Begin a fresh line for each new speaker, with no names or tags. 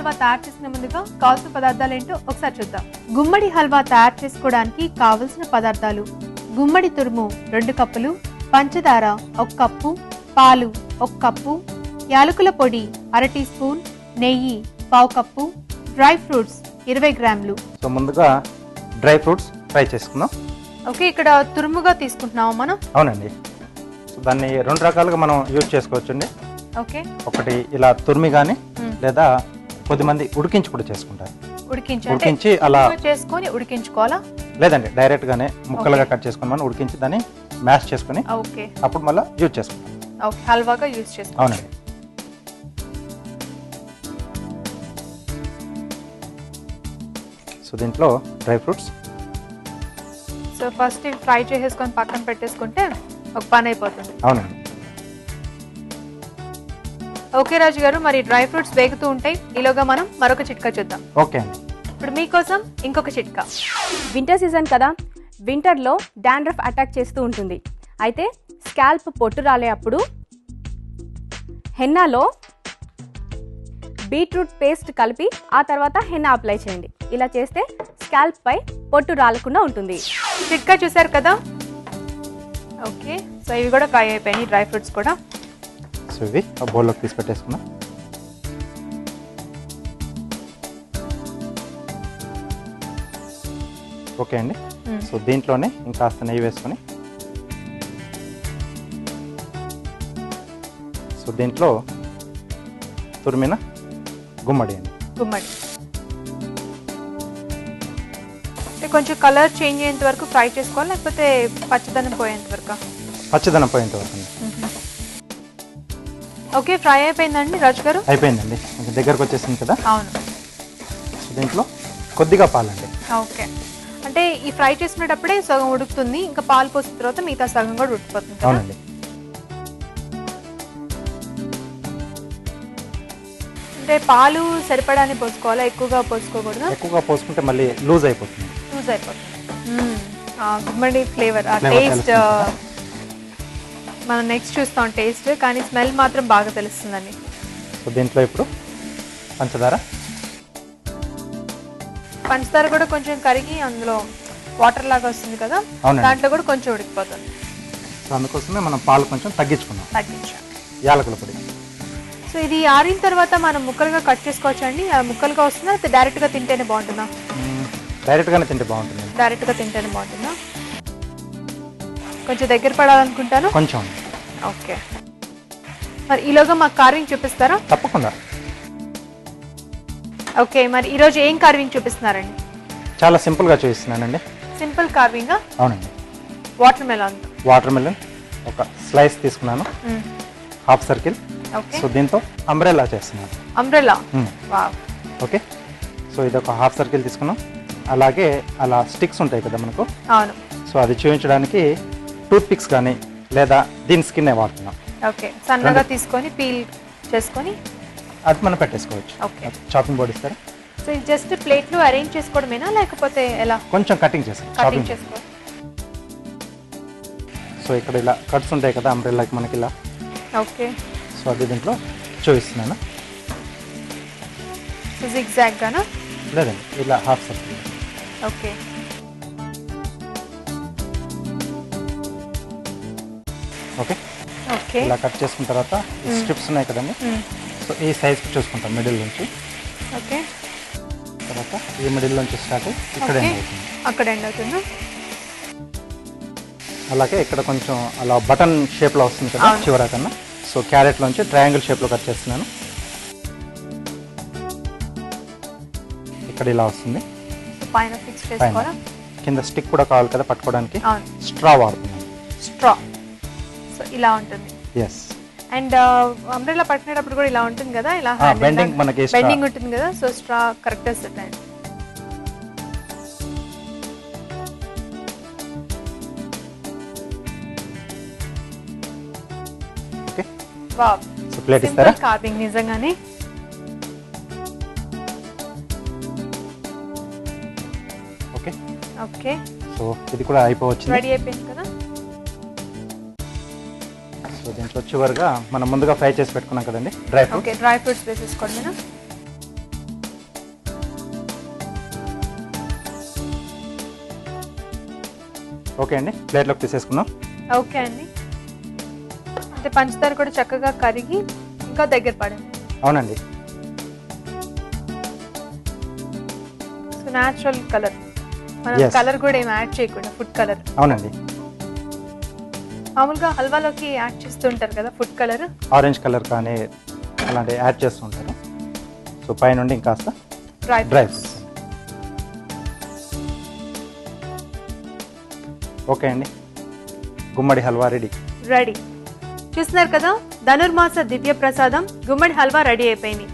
హల్వా తయారు చేసిన ముందుగా కావాల్సిన పదార్థాలు ఏంటో ఒకసారి చూద్దాం. గుమ్మడి హల్వా తయారు చేసుకోవడానికి కావలసిన పదార్థాలు. గుమ్మడి తురుము రెండు కప్పులు పంచదార ఒక కప్పు పాలు ఒక కప్పు యాలకుల పొడి అర టీ స్పూన్ నెయ్యి పావు కప్పు డ్రై ఫ్రూట్స్ ఇరవై గ్రాములు.
సో ముందుగా డ్రై ఫ్రూట్స్ ఫ్రై చేసుకుందాం.
ఓకే ఇక్కడ తురుముగా తీసుకుంటున్నాము మనం?
అవునండి. దాన్ని రెండు రకాలుగా మనం యూజ్ చేసుకోవచ్చండి.
ఓకే.
ఒకటి ఇలా తురిమి కానీ. లేదా కొద్దిమంది ఉడికించి కూడా చేసుకుంటారు.
ఉడికించి
అలా
చేసుకొని ఉడికించుకోవాలా?
లేదండి డైరెక్ట్గానే ముక్కలుగా కట్ చేసుకుని మనం ఉడికించి దాన్ని మ్యాష్ చేసుకుని
ఓకే.
అప్పుడు మళ్ళీ యూజ్ చేసుకుంటాం.
హల్వాగా యూజ్ చేసుకోవాలి
అవునండి. సో దీంట్లో dry fruits.
So first fry చేసేసుకొని పక్కన పెట్టేసుకుంటే ఒక పని అయిపోతుంది.
అవునండి.
ఓకే రాజు గారు మరి డ్రై ఫ్రూట్స్ వేగుతూ ఉంటాయి. ఈలోగా మనం మరొక చిట్కా చూద్దాం.
ఓకే అండి.
ఇప్పుడు మీకోసం ఇంకొక చిట్కా.
వింటర్ సీజన్ కదా వింటర్లో డాండ్రఫ్ అటాక్ చేస్తూ ఉంటుంది. అయితే స్కాల్ప్ పొట్టు రాలే అప్పుడు హెన్నాలో బీట్రూట్ పేస్ట్ కలిపి ఆ తర్వాత హెన్నా అప్లై చేయండి. ఇలా చేస్తే స్కాల్ప్ పై పొట్టు రాలకుండా ఉంటుంది.
చిట్కా చూసారు కదా? ఓకే. సో ఇవి కూడా ఫ్రై అయిపోయినాయి డ్రై ఫ్రూట్స్ కూడా.
సో ఇవి. ఆ బౌల్లోకి తీసి పెట్టేసుకున్నాం. ఓకే అండి. సో దీంట్లోనే ఇంకాస్త నెయ్యి వేసుకొని. సో దీంట్లో తురిమిన గుమ్మడి అండి.
గుమ్మడి. కొంచెం కలర్ చేంజ్ అయ్యేంత వరకు ఫ్రై చేసుకోవాలి లేకపోతే పచ్చదనం పోయేంత వరకు?
పచ్చదనం పోయేంత వరకు అండి.
ఓకే ఫ్రై అయిపోయిందండి రాజు గారు?
అయిపోయిందండి. కొంచెం దగ్గరకు వచ్చేసింది కదా?
అవును.
దీంట్లో కొద్దిగా పాలండి.
ఓకే. అంటే ఈ ఫ్రై చేసుకునేటప్పుడే సగం ఉడుకుతుంది ఇంకా పాలు పోసిన తర్వాత మిగతా సగం కూడా ఉడికిపోతుంది
అవునండి.
అంటే పాలు సరిపడాన్ని పోసుకోవాలా? ఎక్కువగా పోసుకోకూడదు?
ఎక్కువగా పోసుకుంటే మళ్ళీ లూజ్ అయిపోతుంది.
లూజ్ అయిపోతుంది. గుమ్మడి ఫ్లేవర్ ఆ టేస్ట్? మనం నెక్స్ట్ చూస్తాం టేస్ట్ కానీ స్మెల్ మాత్రం బాగా తెలుస్తుందండి.
సో దీంట్లో ఇప్పుడు పంచదార.
పంచదార కూడా కొంచెం కరిగి అందులో వాటర్ లాగా వస్తుంది కదా. దాంట్లో కూడా కొంచెం ఉడికిపోతుంది.
సో అందుకోసమే మనం పాలు కొంచెం తగ్గించుకున్నాం.
తగ్గించాలి
యాలకుల పొడి.
సో ఇది ఆరిన తర్వాత మనం ముక్కలుగా కట్ చేసుకోవచ్చు అండి ముక్కలుగా వస్తుందా డైరెక్ట్గా తింటేనే బాగుంటుందా.
డైరెక్ట్గానే తింటే బాగుంటుంది
డైరెక్ట్గా తింటేనే బాగుంటుందా? కొంచెం దగ్గర పడాలనుకుంటాను?
కొంచెం.
ఓకే. మరి ఈలోగా మాకు కార్వింగ్ చూపిస్తారా?
తప్పకుండా.
ఓకే మరి ఈరోజు ఏం కార్వింగ్ చూపిస్తున్నారండి?
చాలా సింపుల్గా చూపిస్తున్నానండి.
సింపుల్ కార్వింగ్
అవునండి.
వాటర్ మెలాన్
వాటర్ మిలన్ ఒక స్లైస్ తీసుకున్నాను. Half circle
okay.
సో దీంతో అంబ్రెల్లా చేస్తున్నాను.
Umbrella
okay. సో ఇది ఒక హాఫ్ సర్కిల్ తీసుకున్నాం. అలాగే అలా స్టిక్స్ ఉంటాయి కదా మనకు.
అవును.
సో అది చూపించడానికి టూత్ పిక్స్ కానీ లేదా దీని స్కిన్నే వాడుతున్నాం?
ఓకే సన్నగా తీసుకొని పీల్ చేసుకొని
అది మనం పెట్టేసుకోవచ్చు.
ఓకే.
చాపింగ్ బోర్డ్ ఇస్తారా?
సో ఇది జస్ట్ ప్లేట్లో అరేంజ్ చేసుకోవడమేనా లేకపోతే ఎలా?
కొంచెం కటింగ్ చేస్తాం
కటింగ్ చేసుకో.
సో ఇక్కడ ఇలా కట్స్ ఉంటాయి కదా అంబ్రెల్లాకి మనకి ఇలా.
ఓకే.
సో అది దీంట్లో చూపిస్తున్నాను.
సో జిగ్జాగ్ గానా?
లేదండి ఇలా half circle
okay.
Okay?
Okay.
ఇలా కట్ చేసుకున్న తర్వాత స్ట్రిప్స్ ఉన్నాయి కదండి. సో ఈ సైజ్కి చూసుకుంటాం? మిడిల్ నుంచి.
ఓకే.
తర్వాత ఈ మిడిల్ నుంచి స్టార్ట్ ఇక్కడ end అవుతుంది.
అక్కడ ఎండ్ అవుతుందా?
అలాగే ఇక్కడ కొంచెం అలా బటన్ షేప్లో వస్తుంది కదా. చివర కన్నా సో క్యారెట్ నుంచి ట్రయాంగిల్ షేప్లో కట్ చేస్తున్నాను. ఇక్కడ ఇలా వస్తుంది.
పైన
కింద స్టిక్ కూడా కావాలి కదా పట్టుకోవడానికి? స్ట్రా వాడుతున్నాను.
స్ట్రా. సో ఇలా ఉంటుంది.
ఎస్
అండ్ అంబ్రెల్లా పట్టినప్పుడు కూడా ఇలా ఉంటుంది కదా ఇలా
ఆ, bending మనకి.
బెండింగ్ ఉంటుంది కదా so straw correct set wow
so plate ఇస్తారా?
సింపుల్ కార్వింగ్ నిజంగానే.
ఓకే
ఓకే
సో ఇది కూడా అయిపోవచ్చింది.
రెడీ అయిపోయింది కదా?
సో దీంట్లో చివరిగా మనం ముందుగా ఫ్రై చేసి పెట్టుకున్నాం కదండి dry fruit.
Okay dry fruits వేసేసుకోండి
ఓకే అండి ప్లేట్లోకి తీసేసుకున్నాం
ఓకే అండి. అంటే పంచదార కూడా చక్కగా కరిగి ఇంకా దగ్గర పడండి
అవునండి.
సో న్యాచురల్ కలర్ మనం కలర్ కూడా ఏం యాడ్ చేయకుండా ఫుడ్ కలర్
అవునండి.
మామూలుగా హల్వాలోకి యాడ్ చేస్తుంటారు కదా ఫుడ్ కలర్?
ఆరెంజ్ కలర్ కానీ అలాంటివి యాడ్ చేస్తూ ఉంటారు సో పైనుండి ఇంకాస్త
డ్రై
డ్రై ఫ్రూట్స్. ఓకే అండి. గుమ్మడి హల్వా రెడీ.
రెడీ. చూస్తున్నారు కదా ధనుర్మాస దివ్య ప్రసాదం గుమ్మడి హల్వా రెడీ అయిపోయింది.